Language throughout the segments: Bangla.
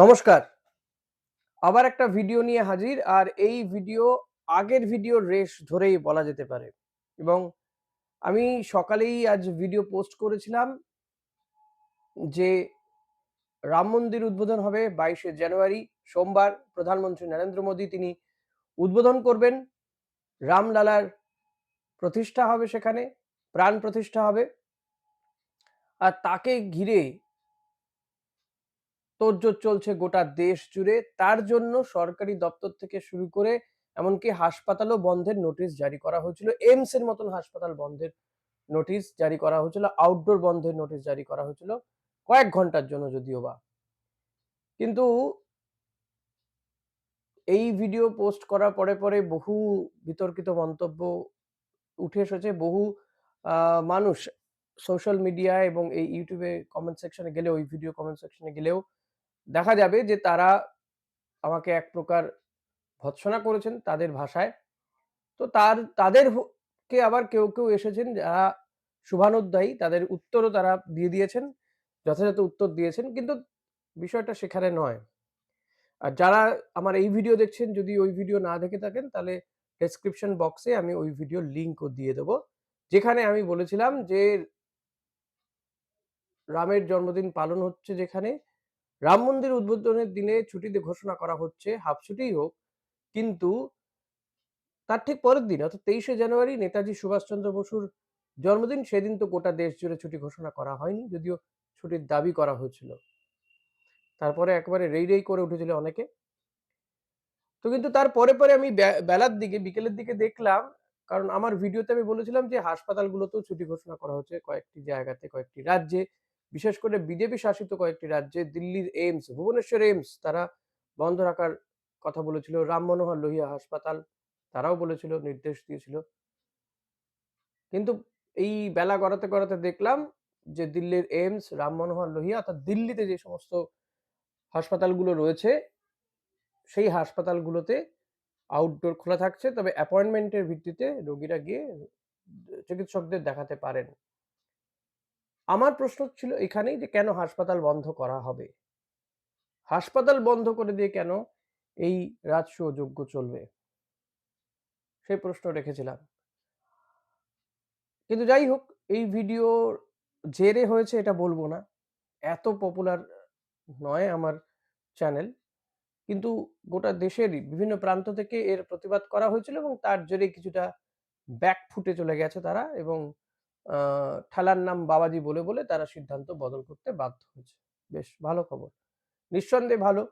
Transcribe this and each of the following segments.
নমস্কার। আবার একটা ভিডিও নিয়ে হাজির, আর এই ভিডিও আগের ভিডিওর রেশ ধরেই বলা যেতে পারে। এবং আমি সকালেই আজ ভিডিও পোস্ট করেছিলাম যে রাম মন্দির উদ্বোধন হবে বাইশে জানুয়ারি, সোমবার। প্রধানমন্ত্রী নরেন্দ্র মোদী তিনি উদ্বোধন করবেন। রামলালার প্রতিষ্ঠা হবে সেখানে, প্রাণ প্রতিষ্ঠা হবে। আর তাকে ঘিরে তোড়জোড় চলছে গোটা দেশ জুড়ে। তার জন্য সরকারি দপ্তর থেকে শুরু করে এমনকি হাসপাতালও বন্ধের নোটিশ জারি করা হয়েছিল। এইমস এর মতন হাসপাতাল বন্ধের নোটিশ জারি করা হয়েছিল। আউটডোর বন্ধের নোটিশ জারি করা হয়েছিল। কয়েক ঘণ্টার জন্য যদিও বা। কিন্তু এই ভিডিও পোস্ট করার পরে পরে বহু বিতর্কিত মন্তব্য উঠে এসেছে। বহু মানুষ সোশ্যাল মিডিয়ায় এবং এই ইউটিউবে কমেন্ট সেকশনে গেলেও ওই ভিডিও কমেন্ট সেকশনে গেলেও দেখা যাবে যে তারা আমাকে এক প্রকার ভৎসনা করেছেন তাদের ভাষায়। তো তার, তাদের হ- কে আবার কেউ কেউ এসেছেন যারা শুভানুধ্যায়ী, তাদের উত্তরও তারা দিয়ে দিয়েছেন, যথাযথ উত্তর দিয়েছেন, কিন্তু বিষয়টা সেখানে নয়। আর যারা আমার এই ভিডিও দেখছেন, যদি ওই ভিডিও না দেখে থাকেন, তাহলে ডেসক্রিপশন বক্সে আমি ওই ভিডিও লিঙ্কও দিয়ে দেবো। যেখানে আমি বলেছিলাম যে রামের জন্মদিন পালন হচ্ছে যেখানে রাম মন্দির উদ্বোধনের দিনে ছুটিতে ঘোষণা করা হচ্ছে, হাফ ছুটিই হোক, কিন্তু তার ঠিক পরের দিন, অর্থাৎ তেইশে জানুয়ারি, নেতাজি সুভাষচন্দ্র বসুর জন্মদিন, সেদিন তো গোটা দেশ জুড়ে ছুটি ঘোষণা করা হয়নি, যদিও ছুটির দাবি করা হয়েছিল। তারপরে একবারে রেই রেই করে উঠেছিল অনেকে। তো কিন্তু তার পরে পরে আমি বেলার দিকে, বিকেলের দিকে দেখলাম, কারণ আমার ভিডিওতে আমি বলেছিলাম যে, হাসপাতালগুলোতেও ছুটি ঘোষণা করা হচ্ছে কয়েকটি জায়গাতে, কয়েকটি রাজ্যে। বিশেষ করে বিজেপি শাসিত কয়েকটি রাজ্যে দিল্লির এইমস, ভুবনেশ্বর এইমস, তারা বন্ধ রাখার কথা বলেছিল। রাম মনোহর লোহিয়া হাসপাতাল, তারাও বলেছিল, নির্দেশ দিয়েছিল। কিন্তু এই বেলা গড়াতে গড়াতে দেখলাম যে দিল্লির এইমস, রাম মনোহর লোহিয়া, অর্থাৎ দিল্লিতে যে সমস্ত হাসপাতালগুলো রয়েছে, সেই হাসপাতালগুলোতে আউটডোর খোলা থাকছে। তবে অ্যাপয়েন্টমেন্টের ভিত্তিতে রোগীরা গিয়ে চিকিৎসকদের দেখাতে পারেন। আমার প্রশ্ন ছিল এখানেই যে কেন হাসপাতাল বন্ধ করা হবে? হাসপাতাল বন্ধ করে দিয়ে কেন এই রাজস্ব যোগ্য চলবে? সেই প্রশ্ন রেখেছিলাম। কিন্তু যাই হোক, এই ভিডিও জেরে হয়েছে এটা বলব না। এত পপুলার নয় আমার চ্যানেল কিন্তু গোটা দেশের বিভিন্ন প্রান্ত থেকে এর প্রতিবাদ করা হয়েছিল এবং তার জেরে কিছুটা ব্যাক ফুটে চলে গেছে তারা এবং ঠেলার নাম বাবাজি বলে বলে তারা সিদ্ধান্ত বদল করতে বাধ্য হয়েছে। বেশ ভালো খবর। নিঃসন্দেহে ভালো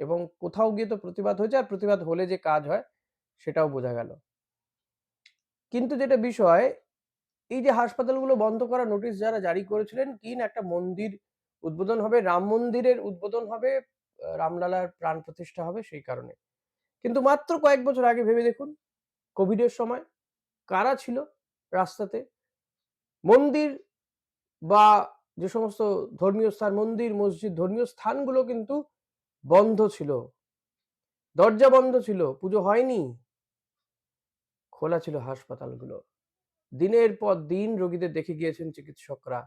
এবং কোথাও গিয়ে তো প্রতিবাদ হয়েছে আর প্রতিবাদ হলে যে কাজ হয় সেটাও বোঝা গেল। কিন্তু যেটা বিষয়, এই যে হাসপাতালগুলো বন্ধ করা নোটিশ যারা জারি করেছিলেন, কি না একটা মন্দির উদ্বোধন হবে, রাম মন্দিরের উদ্বোধন হবে রামলালার প্রাণ প্রতিষ্ঠা হবে সেই কারণে। কিন্তু মাত্র কয়েক বছর আগে ভেবে দেখুন, কোভিডের সময় কারা ছিল রাস্তাতে? মন্দির বা যে সমস্ত ধর্মীয় স্থান মন্দির মসজিদ ধর্মীয় স্থানগুলো কিন্তু বন্ধ ছিল। দরজা বন্ধ ছিল পুজো হয়নি। খোলা ছিল হাসপাতালগুলো। দিনের পর দিন রোগীদের দেখে গিয়েছেন চিকিৎসকরা।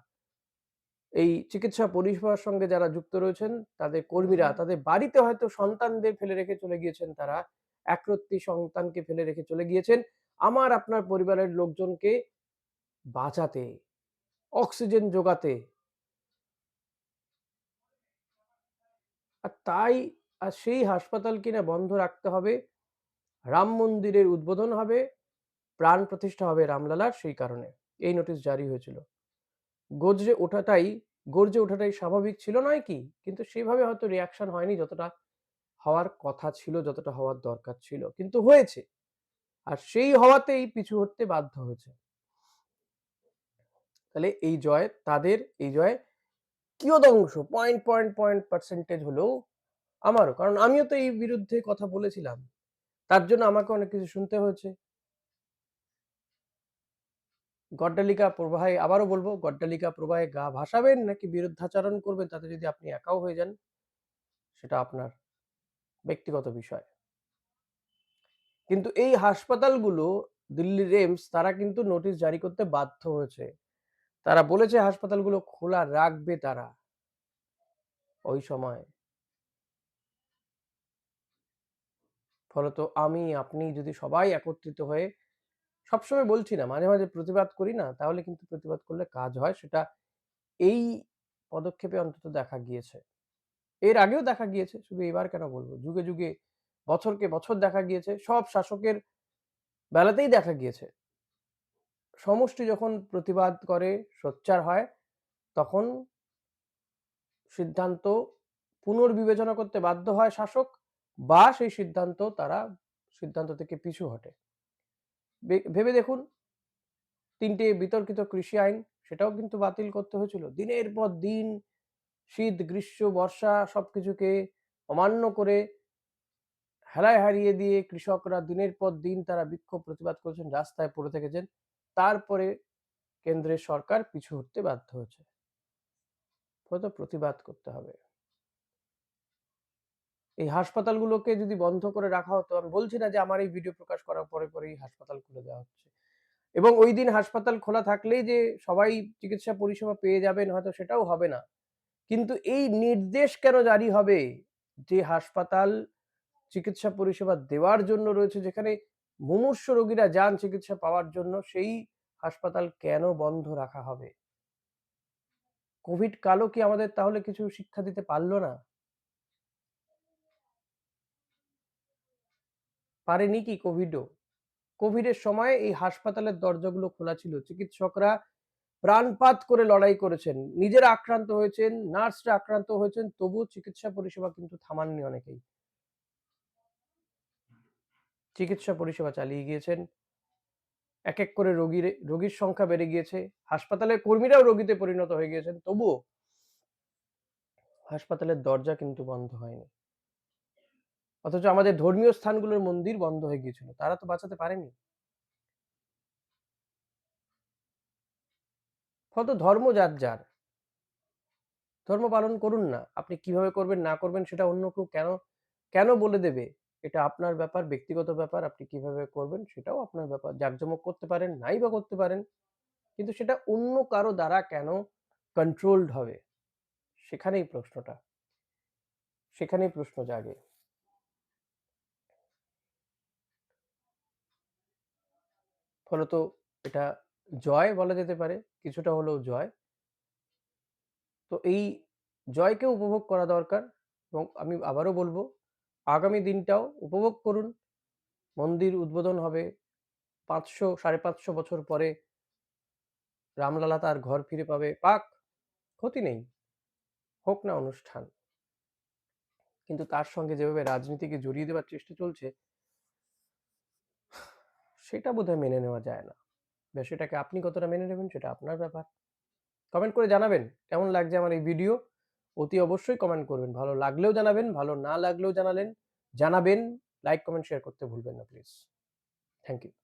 এই চিকিৎসা পরিষেবার সঙ্গে যারা যুক্ত রয়েছেন তাদের কর্মীরা তাদের বাড়িতে হয়তো সন্তানদের ফেলে রেখে চলে গিয়েছেন তারা। একরত্তি সন্তানকে ফেলে রেখে চলে গিয়েছেন। আমার আপনার পরিবারের লোকজনকে বাঁচাতে, অক্সিজেন যোগাতে আর তাই, আর সেই হাসপাতাল কিনা বন্ধ রাখতে হবে, রাম মন্দিরের উদ্বোধন হবে, প্রাণ প্রতিষ্ঠা হবে রামলালার সেই কারণে। এই নোটিশ জারি হয়েছিল। গর্জে ওঠাটাই গর্জে ওঠাটাই স্বাভাবিক ছিল নয় কি? কিন্তু সেভাবে হয়তো রিয়াকশন হয়নি, যতটা হওয়ার কথা ছিল, যতটা হওয়ার দরকার ছিল। কিন্তু হয়েছে। আর সেই হওয়াতেই পিছু হতে বাধ্য হয়েছে। তাহলে এই জয় তাদের, এই জয় কিয়দংশ পয়েন্ট পয়েন্ট পয়েন্ট পার্সেন্টেজ হলেও আমারও। কারণ আমিও তো এই বিরুদ্ধে কথা বলেছিলাম। তার জন্য আমাকে অনেক কিছু শুনতে হয়েছে। গড্ডালিকা প্রবাহে, আবারও বলব, গড্ডালিকা প্রবাহে গা ভাসাবেন নাকি বিরুদ্ধাচরণ করবেন তাতে যদি আপনি একাও হয়ে যান, সেটা আপনার ব্যক্তিগত বিষয়। কিন্তু এই হাসপাতালগুলো, দিল্লির রেমস তারা কিন্তু নোটিশ জারি করতে বাধ্য হয়েছে। তারা বলেছে হাসপাতালগুলো খোলা রাখবে তারা। ওই সময়। ফলত আমি, আপনি যদি সবাই একত্রিত হয়ে, সবসময় বলছি না, মাঝে মাঝে প্রতিবাদ করি না, তাহলে কিন্তু প্রতিবাদ করলে কাজ হয়, সেটা এই পদক্ষেপে অন্তত দেখা গিয়েছে। এর আগেও দেখা গিয়েছে, শুধু এবার কেন বলব? যুগে যুগে, বছরকে বছর দেখা গিয়েছে, সব শাসকের বেলাতেই দেখা গিয়েছে। সমষ্টি যখন প্রতিবাদ করে, সোচ্চার হয়, তখন সিদ্ধান্ত পুনর্বিবেচনা করতে বাধ্য হয় শাসক বা সেই সিদ্ধান্ত তারা, সিদ্ধান্ত থেকে পিছু হটে। ভেবে দেখুন, তিনটে বিতর্কিত কৃষি আইন, সেটাও কিন্তু বাতিল করতে হয়েছিল। দিনের পর দিন শীত, গ্রীষ্ম, বর্ষা সবকিছুকে অমান্য করে হেলায় হারিয়ে দিয়ে কৃষকরা দিনের পর দিন তারা বিক্ষোভ প্রতিবাদ করেছেন, রাস্তায় পড়ে থেকেছেন। তারপরে কেন্দ্রের সরকার পিছু হটতে বাধ্য হয়েছে। হয়তো প্রতিবাদ করতে হবে। এই হাসপাতালগুলোকে যদি বন্ধ করে রাখা হতো, আমি বলছি না যে আমার এই ভিডিও প্রকাশ করার পরে পরেই হাসপাতাল খুলে দেওয়া হচ্ছে। এবং ওই দিন হাসপাতাল খোলা থাকলেই যে সবাই চিকিৎসা পরিষেবা পেয়ে যাবেন, হয়তো সেটাও হবে না। কিন্তু এই নির্দেশ কেন জারি হবে? যে হাসপাতাল চিকিৎসা পরিষেবা দেওয়ার জন্য রয়েছে, যেখানে মুমূর্ষ রোগীরা যান চিকিৎসা পাওয়ার জন্য সেই হাসপাতাল কেন বন্ধ রাখা হবে? কোভিড কালও কি আমাদের তাহলে কিছু শিক্ষা দিতে পারল না? পারেনি কি কোভিডও? কোভিডের সময় এই হাসপাতালের দরজাগুলো খোলা ছিল। চিকিৎসকরা প্রাণপাত করে লড়াই করেছেন। নিজেরা আক্রান্ত হয়েছেন, নার্সরা আক্রান্ত হয়েছেন, তবুও চিকিৎসা পরিষেবা কিন্তু থামাননি অনেকেই। চিকিৎসা পরিষেবা চালিয়ে গিয়েছেন। এক এক করে রোগীর রোগীর সংখ্যা বেড়ে গিয়েছে। হাসপাতালের কর্মীরাও রোগীতে পরিণত হয়ে গিয়েছেন। তবুও হাসপাতালের দরজা কিন্তু বন্ধ হয়নি। অথচ আমাদের ধর্মীয় স্থানগুলোর মন্দির বন্ধ হয়ে গিয়েছিল। তারা তো বাঁচাতে পারেনি। ফলত ধর্ম যার যার। ধর্ম পালন করুন না। আপনি কীভাবে করবেন, না করবেন সেটা অন্য কেউ কেন কেন বলে দেবে? এটা আপনার ব্যাপার, ব্যক্তিগত ব্যাপার, আপনি কীভাবে করবেন সেটাও আপনার ব্যাপার। জাঁকজমক করতে পারেন, নাই বা করতে পারেন, কিন্তু সেটা অন্য কারও দ্বারা কেন কন্ট্রোলড হবে? সেখানেই প্রশ্নটা। সেখানেই প্রশ্ন জাগে। ফলত এটা জয় বলা যেতে পারে, কিছুটা হলেও জয়। তো এই জয়কে উপভোগ করা দরকার এবং আমি আবারও বলব আগামী দিনটাও উপভোগ করুন। মন্দির উদ্বোধন হবে পাঁচশো, সাড়ে পাঁচশো বছর পরে। রামলালা তার ঘর ফিরে পাবে। পাক, ক্ষতি নেই। হোক না অনুষ্ঠান। কিন্তু তার সঙ্গে যেভাবে রাজনীতিকে জড়িয়ে দেওয়ার চেষ্টা চলছে, সেটা বোধহয় মেনে নেওয়া যায় না। সেটাকে আপনি কতটা মেনে নেবেন সেটা আপনার ব্যাপার। কমেন্ট করে জানাবেন। কেমন লাগছে আমার এই ভিডিও অতি অবশ্যই কমেন্ট করবেন। ভালো লাগলেও জানাবেন, ভালো না লাগলেও জানালেন, জানাবেন লাইক কমেন্ট শেয়ার করতে ভুলবেন না প্লিজ থ্যাংক ইউ